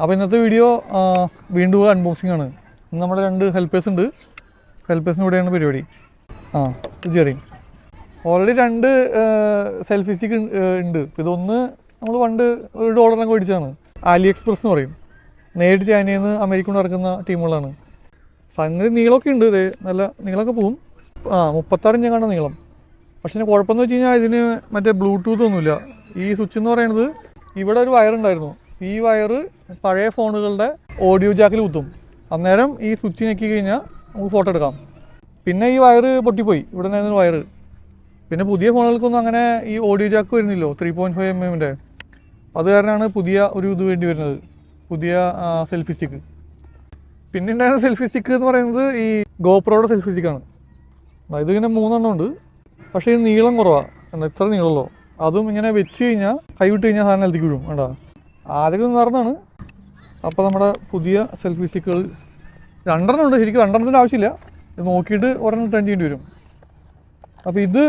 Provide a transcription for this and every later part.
അപ്പോൾ ഇന്നത്തെ വീഡിയോ വീണ്ടും അൺബോക്സിംഗ് ആണ്. നമ്മുടെ രണ്ട് ഹെൽപ്പേഴ്സ് ഉണ്ട്. ഹെൽപ്പേഴ്സിന് കൂടെയാണ് പരിപാടി. ആ ചെറിയ. ഓൾറെഡി രണ്ട് സെൽഫി സ്റ്റിക്ക് ഉണ്ട്. ഇതൊന്ന് നമ്മൾ പണ്ട് ഒരു ഡോളറിനൊക്കെ മേടിച്ചതാണ്. ആലി എക്സ്പ്രസ് എന്ന് പറയും. നേരിട്ട് ചൈനയിൽ നിന്ന് അമേരിക്ക കൊണ്ട് ഇറക്കുന്ന ടീമുകളാണ്. സംഗതി നീളമൊക്കെ ഉണ്ട്. ഇത് നല്ല നീളമൊക്കെ പോവും. ആ മുപ്പത്താറ് ഞാൻ കണ്ട നീളം. പക്ഷേ കുഴപ്പമെന്ന് വെച്ച് കഴിഞ്ഞാൽ ഇതിന് മറ്റേ ബ്ലൂടൂത്ത് ഒന്നുമില്ല. ഈ സ്വിച്ച് എന്ന് പറയുന്നത് ഇവിടെ ഒരു വയർ ഉണ്ടായിരുന്നു. ഈ വയർ പഴയ ഫോണുകളുടെ ഓഡിയോ ജാക്കിൽ കുത്തും. അന്നേരം ഈ സ്വിച്ച് ഞെക്കി കഴിഞ്ഞാൽ നമുക്ക് ഫോട്ടോ എടുക്കാം. പിന്നെ ഈ വയർ പൊട്ടിപ്പോയി. ഇവിടെ ഉണ്ടായിരുന്ന വയർ പിന്നെ പുതിയ ഫോണുകൾക്കൊന്നും അങ്ങനെ ഈ ഓഡിയോ ജാക്ക് വരുന്നില്ലോ ത്രീ പോയിന്റ് ഫൈവ് എം എമ്മിന്റെ അത് കാരണമാണ് പുതിയ ഒരു ഇത് വേണ്ടി വരുന്നത്. പുതിയ സെൽഫി സ്റ്റിക്ക് പിന്നെ ഉണ്ടായിരുന്ന സെൽഫി സ്റ്റിക്ക് എന്ന് പറയുന്നത് ഈ ഗോപ്രോയുടെ സെൽഫി സ്റ്റിക്കാണ് അതായത് ഇങ്ങനെ മൂന്നെണ്ണം ഉണ്ട്. പക്ഷേ ഇത് നീളം കുറവാണ് എന്താ ഇത്ര നീളമല്ലോ അതും ഇങ്ങനെ വെച്ച് കഴിഞ്ഞാൽ കൈവിട്ട് കഴിഞ്ഞാൽ സാധനം നിലത്തേക്ക് വേണ്ട ആദ്യമൊക്കെ നടന്നാണ്. അപ്പോൾ നമ്മുടെ പുതിയ സെൽഫി സ്റ്റിക്കുകൾ രണ്ടെണ്ണം ഉണ്ട്. ശരിക്കും രണ്ടെണ്ണത്തിന്റെ ആവശ്യമില്ല. നോക്കിയിട്ട് ഒരെണ്ണം റിട്ടേൺ ചെയ്യേണ്ടി വരും. അപ്പോൾ ഇത്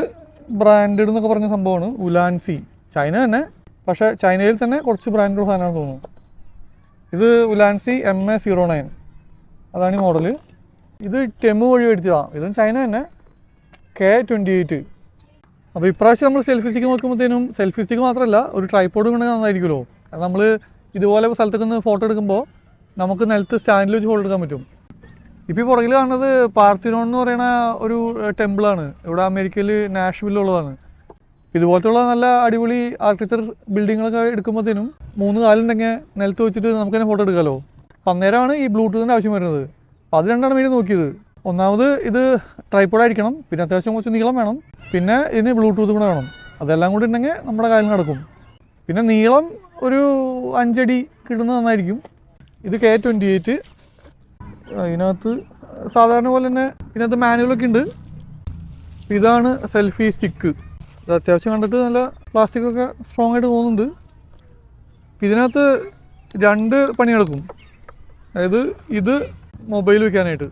ബ്രാൻഡഡ് എന്നൊക്കെ പറഞ്ഞ സംഭവമാണ്. ഉലാൻസി ചൈന തന്നെ. പക്ഷേ ചൈനയിൽ തന്നെ കുറച്ച് ബ്രാൻഡുള്ള സാധനമാണെന്ന് തോന്നുന്നു. ഇത് Ulanzi M A zero nine അതാണ് ഈ മോഡൽ ഇത് ടെമു വഴി മേടിച്ചതാണ് ഇതും ചൈന തന്നെ. കെ ട്വന്റി എയ്റ്റ് അപ്പോൾ ഇപ്രാവശ്യം നമ്മൾ സെൽഫി സ്റ്റിക്ക് നോക്കുമ്പോഴത്തേനും സെൽഫി സ്റ്റിക്ക് മാത്രമല്ല ഒരു ട്രൈപ്പോഡ് കൊണ്ടെങ്കിൽ നന്നായിരിക്കുമല്ലോ. നമ്മൾ ഇതുപോലെ സ്ഥലത്തൊക്കെ നിന്ന് ഫോട്ടോ എടുക്കുമ്പോൾ നമുക്ക് നിലത്ത് സ്റ്റാൻഡിൽ വെച്ച് ഫോട്ടോ എടുക്കാൻ പറ്റും. ഇപ്പോൾ ഈ പുറകിൽ കാണുന്നത് പാർത്തിനോൺ എന്ന് പറയുന്ന ഒരു ടെമ്പിളാണ് ഇവിടെ അമേരിക്കയിൽ നാഷ്വില്ലുള്ളതാണ് ഇതുപോലത്തുള്ള നല്ല അടിപൊളി ആർക്കിടെക്ചർ ബിൽഡിങ്ങുകളൊക്കെ എടുക്കുമ്പോഴത്തേനും മൂന്ന് കാലുണ്ടെങ്കിൽ നിലത്ത് വെച്ചിട്ട് നമുക്ക് തന്നെ ഫോട്ടോ എടുക്കാമല്ലോ അപ്പം അന്നേരമാണ് ഈ ബ്ലൂടൂത്തിന്റെ ആവശ്യം വരുന്നത്. അപ്പം അത് രണ്ടാണ് മെയിൻ നോക്കിയത്. ഒന്നാമത് ഇത് ട്രൈപ്പോഡ് ആയിരിക്കണം. പിന്നെ അത്യാവശ്യം കുറച്ച് നീളം വേണം. പിന്നെ ഇതിന് ബ്ലൂടൂത്ത് കൂടെ വേണം. അതെല്ലാം കൂടി ഉണ്ടെങ്കിൽ നമ്മുടെ കാര്യം നടക്കും. പിന്നെ നീളം ഒരു അഞ്ചടി കിട്ടുന്നത് നന്നായിരിക്കും. ഇത് കെ ട്വന്റി എയ്റ്റ് അതിനകത്ത് സാധാരണ പോലെ തന്നെ ഇതിനകത്ത് മാനുവലൊക്കെ ഉണ്ട്. ഇതാണ് സെൽഫി സ്റ്റിക്ക് ഇത് അത്യാവശ്യം കണ്ടിട്ട് നല്ല പ്ലാസ്റ്റിക് ഒക്കെ സ്ട്രോങ് ആയിട്ട് തോന്നുന്നുണ്ട്. ഇതിനകത്ത് രണ്ട് പണി നടക്കും. അതായത് ഇത് മൊബൈൽ വയ്ക്കാനായിട്ട്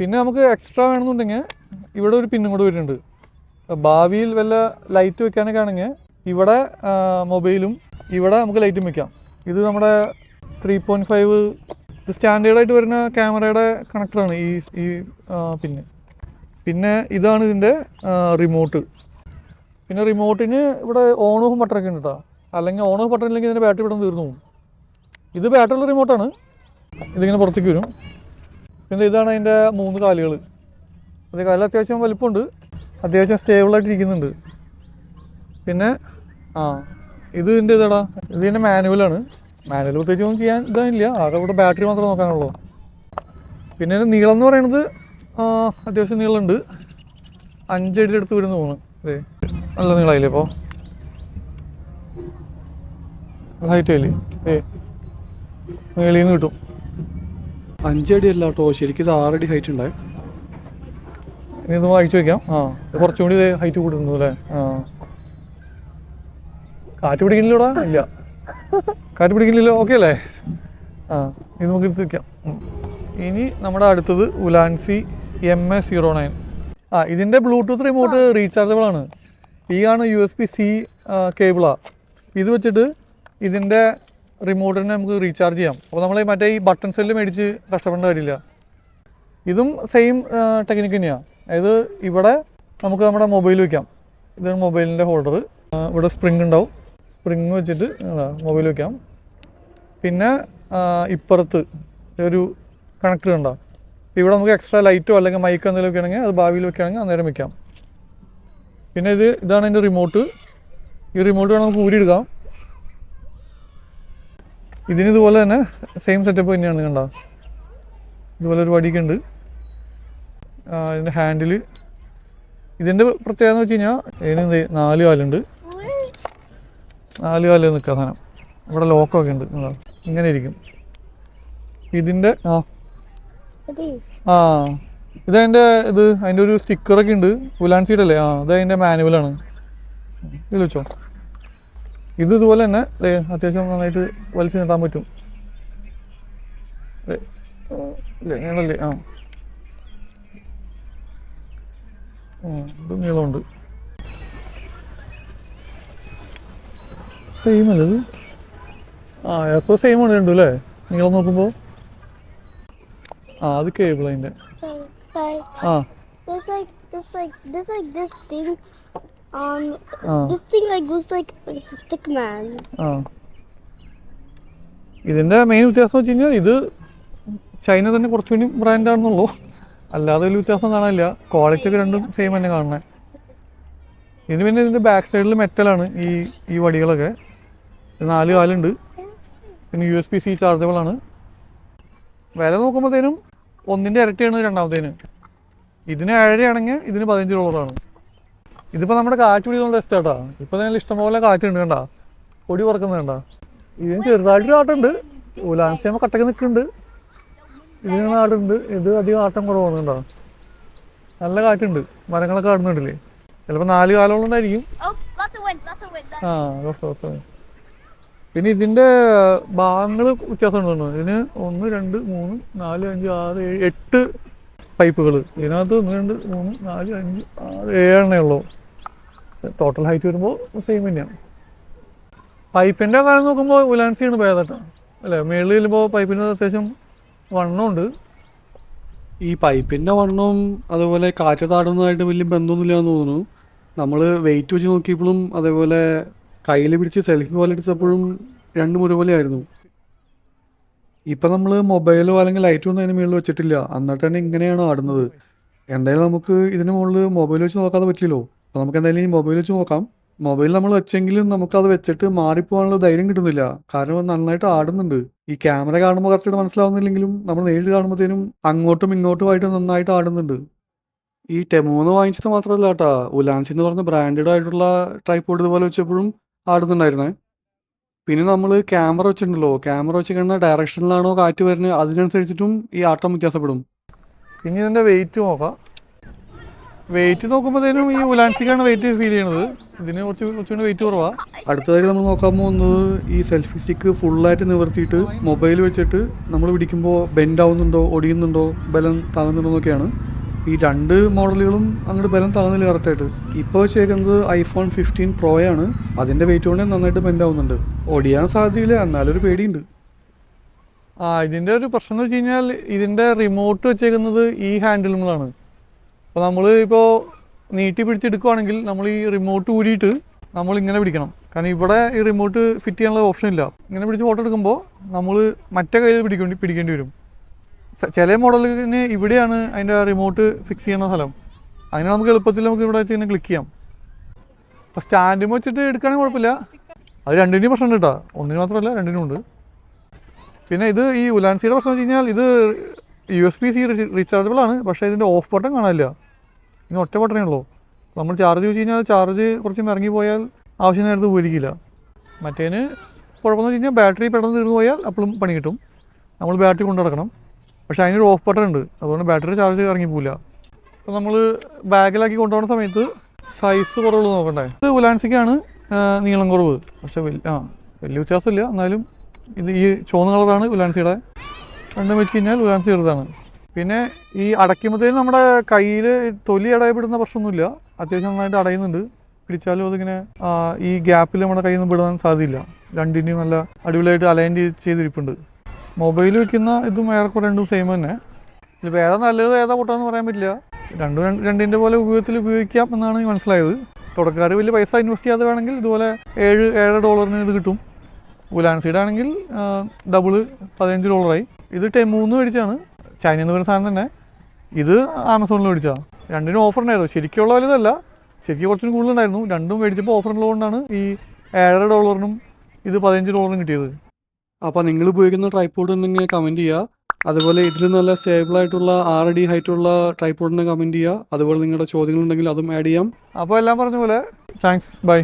പിന്നെ നമുക്ക് എക്സ്ട്രാ വേണമെന്നുണ്ടെങ്കിൽ ഇവിടെ ഒരു പിന്നും കൂടെ വരുന്നുണ്ട്. ഭാവിയിൽ വല്ല ലൈറ്റ് വെക്കാനൊക്കെ ആണെങ്കിൽ ഇവിടെ മൊബൈലും ഇവിടെ നമുക്ക് ലൈറ്റും വയ്ക്കാം ഇത് നമ്മുടെ ത്രീ പോയിന്റ് ഫൈവ് സ്റ്റാൻഡേർഡായിട്ട് വരുന്ന ക്യാമറയുടെ കണക്ടറാണ് ഈ ഈ പിന്നെ. പിന്നെ ഇതാണ് ഇതിന്റെ റിമോട്ട് പിന്നെ റിമോട്ടിന് ഇവിടെ ഓൺ ഓഫ് ബട്ടണൊക്കെ ഉണ്ട് കേട്ടോ അല്ലെങ്കിൽ ഓൺ ഓഫ് ബട്ടൺ ഇല്ലെങ്കിൽ ഇതിന്റെ ബാറ്ററി ഇവിടെ തീർന്നു പോകും. ഇത് ബാറ്ററിയുള്ള റിമോട്ടാണ് ഇതിങ്ങനെ പുറത്തേക്ക് വരും. പിന്നെ ഇതാണ് അതിന്റെ മൂന്ന് കാലുകൾ. അത് കാലിൽ അത്യാവശ്യം വലിപ്പമുണ്ട്. അത്യാവശ്യം സ്റ്റേബിളായിട്ട് ഇരിക്കുന്നുണ്ട് പിന്നെ ആ. ഇത് ഇതിന്റെ ഇതടാ. ഇത് ഇതിന്റെ മാനുവലാണ് മാനുവൽ പ്രത്യേകിച്ച് ഒന്നും ചെയ്യാൻ ഇതായില്ല. ആകെ ഇവിടെ ബാറ്ററി മാത്രമേ നോക്കാനുള്ളൂ. പിന്നെ ഇതിന്റെ നീളം എന്ന് പറയുന്നത് അത്യാവശ്യം നീളമുണ്ട്. അഞ്ചടി അടുത്ത് വരുന്ന തോന്നുന്നു. അതെ നല്ല നീളമായില്ലേ ഇപ്പോൾ ഹൈറ്റ് ആയില്ലേ? ഏ മേളിൽ നിന്ന് കിട്ടും. അഞ്ചടി അല്ല കേട്ടോ. ശരിക്കും ഇത് ആറടി ഹൈറ്റ് ഉണ്ടായി ഇനി ഒന്ന് വായിച്ചു വയ്ക്കാം ആ കുറച്ചുകൂടി കുറച്ചും കൂടി ഹൈറ്റ് കൂടുന്നു അല്ലേ? ആ. കാറ്റ് പിടിക്കുന്നില്ലടാ? ഇല്ല. കാറ്റ് പിടിക്കുന്നില്ലല്ലോ ഓക്കെ അല്ലേ? ആ ഇത് നമുക്ക് വെക്കാം. ഇനി നമ്മുടെ അടുത്തത് Ulanzi M A zero nine ആ ഇതിന്റെ ബ്ലൂടൂത്ത് റിമോട്ട് റീചാർജബിൾ ആണ്. ഈ ആണ് യു എസ് പി സി കേബിളാണ് ഇത് വെച്ചിട്ട് ഇതിന്റെ റിമോട്ടിനെ നമുക്ക് റീചാർജ് ചെയ്യാം. അപ്പോൾ നമ്മൾ മറ്റേ ഈ ബട്ടൺ സെല്ല് മേടിച്ച് കഷ്ടപ്പെടേണ്ട കാര്യമില്ല. ഇതും സെയിം ടെക്നിക്ക് തന്നെയാണ് അതായത് ഇവിടെ നമുക്ക് നമ്മുടെ മൊബൈൽ വയ്ക്കാം ഇതാണ് മൊബൈലിന്റെ ഹോൾഡർ ഇവിടെ സ്പ്രിങ് ഉണ്ടാവും. സ്പ്രിങ് വെച്ചിട്ട് മൊബൈൽ വെക്കാം. പിന്നെ ഇപ്പുറത്ത് ഒരു കണക്ടർ ഉണ്ടാവും ഇവിടെ നമുക്ക് എക്സ്ട്രാ ലൈറ്റോ അല്ലെങ്കിൽ മൈക്കോ എന്തെങ്കിലും വെക്കുകയാണെങ്കിൽ അത് ഭാവിയിൽ വെക്കുകയാണെങ്കിൽ അന്നേരം വെക്കാം. പിന്നെ ഇത് ഇതാണ് എന്റെ റിമോട്ട് ഈ റിമോട്ട് വേണം നമുക്ക് ഊരിയെടുക്കാം. ഇതിന് ഇതുപോലെ തന്നെ സെയിം സെറ്റപ്പ് തന്നെയാണ് കണ്ടോ? ഇതുപോലെ ഒരു വടിയൊക്കെ ഉണ്ട്. ഇതിന്റെ ഹാൻഡിൽ ഇതിന്റെ പ്രത്യേകത എന്ന് വെച്ച് കഴിഞ്ഞാൽ ഇതിന് നാല് കാലുണ്ട്. നാല് കാൽ നിൽക്കുക സാധനം. ഇവിടെ ലോക്കൊക്കെ ഉണ്ട്. ഇങ്ങനെ ഇരിക്കും. ഇതിന്റെ ആ. ആ. ഇതതിന്റെ ഇത് അതിന്റെ ഒരു സ്റ്റിക്കറൊക്കെ ഉണ്ട്. ഉലാൻ സീഡ് അല്ലേ ആ ഇത് അതിന്റെ മാനുവലാണ് ഇത് വെച്ചോ. ഇത് ഇതുപോലെ തന്നെ അത്യാവശ്യം നന്നായിട്ട് വലിച്ചു നീട്ടാൻ പറ്റും. ദേ, ആ, ഇത് നീളമുണ്ട്. സെയിം അല്ലേ? ആ എപ്പോൾ സെയിം ആണ് രണ്ടും അല്ലേ? നിങ്ങൾ നോക്കുമ്പോൾ ആ അത് കേബിൾ അതിന്റെ ആ. There's like, there's like, there's like this thing on, ആ. this thing like goes like, like the stick man. ആ. ഇതിന്റെ മെയിൻ വ്യത്യാസം വെച്ച് കഴിഞ്ഞാൽ ഇത് ചൈന തന്നെ കുറച്ചുകൂടി ബ്രാൻഡാണെന്നുള്ളൂ അല്ലാതെ വലിയ വ്യത്യാസം കാണാനില്ല. ക്വാളിറ്റി ഒക്കെ രണ്ടും സെയിം തന്നെ കാണണേ ഇതിന് പിന്നെ ഇതിന്റെ ബാക്ക് സൈഡിൽ മെറ്റലാണ് ഈ ഈ വടികളൊക്കെ. നാല് കാലുണ്ട്. പിന്നെ U S B C chargeable ആണ്. വില നോക്കുമ്പോഴത്തേനും ഒന്നിന്റെ ഇരട്ടിയാണ് രണ്ടാമത്തേന്. ഇതിന് ഏഴരയാണെങ്കിൽ ഇതിന് പതിനഞ്ച് ഡോളറാണ് ഇതിപ്പോൾ നമ്മുടെ കാറ്റ് പിടിക്കുന്ന ടെസ്റ്റാട്ടാ ഇപ്പോൾ നല്ല ഇഷ്ടംപോലെ കാറ്റുണ്ട് കണ്ടാ. പൊടി പറക്കുന്നത് കണ്ടാ. ഇതിന് ചെറുതായിട്ടൊരു ആട്ടുണ്ട് ഉലാൻസിയമ്മ കട്ടക്ക് നിൽക്കുന്നുണ്ട്. ഇതിന് ആട്ടുണ്ട് ഇത് അധികം ആട്ടം കുറവാണ് കണ്ടോ. നല്ല കാറ്റുണ്ട്. മരങ്ങളൊക്കെ ആടുന്നുണ്ടല്ലേ ചിലപ്പോൾ നാല് കാലം ഉണ്ടായിരിക്കും. Oh. ആ കുറച്ച് കുറച്ച് പിന്നെ ഇതിന്റെ ഭാഗങ്ങൾ വ്യത്യാസമുണ്ട് ഇതിന് ഒന്ന് രണ്ട് മൂന്ന് നാല് അഞ്ച് ആറ് ഏഴ് എട്ട് പൈപ്പുകൾ ഇതിനകത്ത് ഒന്ന് രണ്ട് മൂന്ന് നാല് അഞ്ച് ആറ് ഏഴെണ്ണേ ഉള്ളൂ. ടോട്ടൽ ഹൈറ്റ് വരുമ്പോൾ സെയിം തന്നെയാണ്. പൈപ്പിന്റെ കാര്യം നോക്കുമ്പോൾ ഉലാൻസിയാണ് ഭേദട്ടോ അല്ലേ? മേളിൽ ചെല്ലുമ്പോൾ പൈപ്പിന് അത്യാവശ്യം വണ്ണമുണ്ട് ഈ പൈപ്പിന്റെ വണ്ണവും അതുപോലെ കാറ്റ് താടുന്നതായിട്ട് വലിയ ബന്ധമൊന്നുമില്ല എന്ന് തോന്നുന്നു. നമ്മൾ വെയിറ്റ് വെച്ച് നോക്കിയപ്പോഴും അതേപോലെ കയ്യിൽ പിടിച്ച് സെൽഫി പോലെ എടുത്തപ്പോഴും രണ്ടും ഒരുപോലെ ആയിരുന്നു. ഇപ്പം നമ്മൾ മൊബൈലോ അല്ലെങ്കിൽ ലൈറ്റോ ഒന്നും അതിന് മുകളിൽ വെച്ചിട്ടില്ല. എന്നിട്ട് തന്നെ ഇങ്ങനെയാണ് ആടുന്നത്. എന്തായാലും നമുക്ക് ഇതിന് മുകളിൽ മൊബൈൽ വെച്ച് നോക്കാതെ പറ്റില്ലല്ലോ അപ്പോൾ നമുക്ക് എന്തായാലും ഈ മൊബൈൽ വെച്ച് നോക്കാം. മൊബൈൽ നമ്മൾ വെച്ചെങ്കിലും നമുക്ക് അത് വെച്ചിട്ട് മാറിപ്പോകാനുള്ള ധൈര്യം കിട്ടുന്നില്ല. കാരണം നന്നായിട്ട് ആടുന്നുണ്ട്. ഈ ക്യാമറ കാണുമ്പോൾ കറക്റ്റ് മനസ്സിലാവുന്നില്ലെങ്കിലും നമ്മൾ നേരിട്ട് കാണുമ്പോഴത്തേനും അങ്ങോട്ടും ഇങ്ങോട്ടും ആയിട്ട് നന്നായിട്ട് ആടുന്നുണ്ട്. ഈ ടെമോന്ന് വാങ്ങിച്ചത് മാത്രമല്ല കേട്ടാ ഉലാൻസി എന്ന് പറഞ്ഞ ബ്രാൻഡഡ് ആയിട്ടുള്ള ട്രൈപ്പോഡ് ഇതുപോലെ വെച്ചപ്പോഴും ആടുന്നുണ്ടായിരുന്നേ. പിന്നെ നമ്മൾ ക്യാമറ വെച്ചിട്ടുണ്ടല്ലോ. ക്യാമറ വെച്ച് കഴിഞ്ഞ ഡയറക്ഷനിലാണോ കാറ്റ് വരുന്നത് അതിനനുസരിച്ചിട്ടും ഈ ആട്ടം വ്യത്യാസപ്പെടും. ഇനി ഇതിന്റെ വെയിറ്റ് നോക്കാം. വെയിറ്റ് നോക്കുമ്പോഴത്തേനും ഈ ഉലാൻസിക്കാണ് വെയിറ്റ് ഫീൽ ചെയ്യണത്. ഇതിന് കുറച്ച് കുറച്ചുകൂടി വെയിറ്റ് കുറവാ. അടുത്തതായി നമ്മൾ നോക്കാൻ പോകുന്നത് ഈ സെൽഫി സ്റ്റിക്ക് ഫുള്ളായിട്ട് നിവർത്തിയിട്ട് മൊബൈൽ വെച്ചിട്ട് നമ്മൾ പിടിക്കുമ്പോൾ ബെൻഡ് ആവുന്നുണ്ടോ ഒടിയുന്നുണ്ടോ ബലം താങ്ങുന്നുണ്ടോ എന്നൊക്കെയാണ്. ഈ രണ്ട് മോഡലുകളും അങ്ങോട്ട് ബലം താങ്ങുന്നില്ല കറക്റ്റായിട്ട്. ഇപ്പോൾ വെച്ചേക്കുന്നത് ഐഫോൺ ഫിഫ്റ്റീൻ പ്രോയാണ് അതിന്റെ വെയിറ്റ് കൊണ്ട് നന്നായിട്ട് ബെൻഡ് ആവുന്നുണ്ട്. ഒടിയാൻ സാധ്യതയില്ല എന്നാലൊരു പേടിയുണ്ട്. ആ ഇതിന്റെ ഒരു പ്രശ്നം എന്ന് വെച്ച് കഴിഞ്ഞാൽ ഇതിന്റെ റിമോട്ട് വെച്ചേക്കുന്നത് ഈ ഹാൻഡിലുകളാണ് അപ്പോൾ നമ്മൾ ഇപ്പോൾ നീട്ടി പിടിച്ചെടുക്കുവാണെങ്കിൽ നമ്മൾ ഈ റിമോട്ട് ഊരിയിട്ട് നമ്മൾ ഇങ്ങനെ പിടിക്കണം. കാരണം ഇവിടെ ഈ റിമോട്ട് ഫിറ്റ് ചെയ്യാനുള്ള ഓപ്ഷൻ ഇല്ല. ഇങ്ങനെ പിടിച്ച് ഫോട്ടോ എടുക്കുമ്പോൾ നമ്മൾ മറ്റേ കയ്യിൽ പിടിക്കേണ്ടി പിടിക്കേണ്ടി വരും. ചില മോഡലിന് ഇവിടെയാണ് അതിന്റെ റിമോട്ട് ഫിക്സ് ചെയ്യുന്ന സ്ഥലം. അങ്ങനെ നമുക്ക് എളുപ്പത്തിൽ നമുക്ക് ഇവിടെ വെച്ച് ക്ലിക്ക് ചെയ്യാം. അപ്പോൾ സ്റ്റാൻഡും വെച്ചിട്ട് എടുക്കുകയാണെങ്കിൽ കുഴപ്പമില്ല. അത് രണ്ടിന്റെയും പ്രശ്നം കേട്ടോ. ഒന്നിന് മാത്രമല്ല രണ്ടിനും ഉണ്ട്. പിന്നെ ഇത് ഈ ഉലാൻസിയുടെ പ്രശ്നം വെച്ച് കഴിഞ്ഞാൽ ഇത് U S B C rechargeable ആണ്. പക്ഷേ ഇതിന്റെ ഓഫ് ബട്ടൺ കാണാനില്ല. ഇനി ഒറ്റ ബട്ടണേ ഉള്ളൂ. നമ്മൾ ചാർജ് വെച്ച് കഴിഞ്ഞാൽ ചാർജ് കുറച്ച് ഇറങ്ങി പോയാൽ ആവശ്യം നേരത്ത് ഉപകരിക്കില്ല മറ്റേന് കുഴപ്പമെന്ന് വെച്ച് കഴിഞ്ഞാൽ ബാറ്ററി പെട്ടെന്ന് തീർന്നു പോയാൽ അപ്പോഴും പണി കിട്ടും. നമ്മൾ ബാറ്ററി കൊണ്ടു നടക്കണം പക്ഷേ അതിനൊരു ഓഫ് ബട്ടൺ ഉണ്ട് അതുകൊണ്ട് ബാറ്ററി ചാർജ് ഇറങ്ങി പോവില്ല അപ്പോൾ നമ്മൾ ബാഗിലാക്കി കൊണ്ടുപോകുന്ന സമയത്ത് സൈസ് കുറവുള്ളത് നോക്കണ്ടേ? ഇത് ഉലാൻസിക്കാണ് നീളം കുറവ്. പക്ഷേ വലിയ ആ വലിയ വ്യത്യാസമില്ല. എന്നാലും ഇത് ഈ ചുവന്ന കളറാണ് ഉലാൻസിയുടെ. രണ്ടും വെച്ച് കഴിഞ്ഞാൽ ഉലാൻസി ചെറുതാണ്. പിന്നെ ഈ അടയ്ക്കുമ്പോഴത്തേനും നമ്മുടെ കയ്യിൽ തൊലി അടയപ്പെടുന്ന പ്രശ്നമൊന്നുമില്ല. അത്യാവശ്യം നന്നായിട്ട് അടയുന്നുണ്ട്. പിടിച്ചാലും അതിങ്ങനെ ഈ ഗ്യാപ്പിൽ നമ്മുടെ കയ്യിൽ നിന്ന് വിടാൻ സാധ്യതയില്ല. രണ്ടിന്റെയും നല്ല അടിപൊളിയായിട്ട് അലൈൻ ചെയ്തിരിപ്പുണ്ട്. മൊബൈൽ വെക്കുന്ന ഇതും ഏറെക്കുറെ രണ്ടും സെയിം തന്നെ. ഇതിപ്പോൾ ഏതാ നല്ലത് ഏതാ പൊട്ടാന്ന് പറയാൻ പറ്റില്ല. രണ്ടും രണ്ട് രണ്ടിന്റെ പോലെ ഉപയോഗത്തിൽ ഉപയോഗിക്കാം എന്നാണ് മനസ്സിലായത്. തുടക്കക്കാർ വലിയ പൈസ ഇൻവെസ്റ്റ് ചെയ്യാതെ വേണമെങ്കിൽ ഇതുപോലെ ഏഴ് ഏഴ് ഡോളറിന് ഇത് കിട്ടും. ഉലാൻസീഡ് ആണെങ്കിൽ ഡബിൾ പതിനഞ്ച് ഡോളറായി ഇത് ടെമൂന്ന് മേടിച്ചാണ് ചൈനയിൽ നിന്ന് വരുന്ന സാധനം തന്നെ. ഇത് ആമസോണിൽ മേടിച്ചതാണ് രണ്ടിനും ഓഫർ ഉണ്ടായിരുന്നു. ശരിക്കുള്ള വലുതല്ല. ശരിക്കും കുറച്ചും കൂടുതലുണ്ടായിരുന്നു. രണ്ടും മേടിച്ചപ്പോൾ ഓഫർ ഉള്ളതുകൊണ്ടാണ് ഈ ഏഴര ഡോളറിനും ഇത് പതിനഞ്ച് ഡോളറിനും കിട്ടിയത്. അപ്പോൾ നിങ്ങൾ ഉപയോഗിക്കുന്ന ട്രൈപ്പോഡ് ഉണ്ടെങ്കിൽ കമന്റ് ചെയ്യുക അതുപോലെ ഇതിൽ നല്ല സ്റ്റേബിൾ ആയിട്ടുള്ള ആറ് ഡി ഹൈറ്റുള്ള ട്രൈപ്പോഡിനെ കമന്റ് ചെയ്യുക അതുപോലെ നിങ്ങളുടെ ചോദ്യങ്ങളുണ്ടെങ്കിൽ അതും ആഡ് ചെയ്യാം. അപ്പോൾ എല്ലാം പറഞ്ഞ പോലെ താങ്ക്സ് ബൈ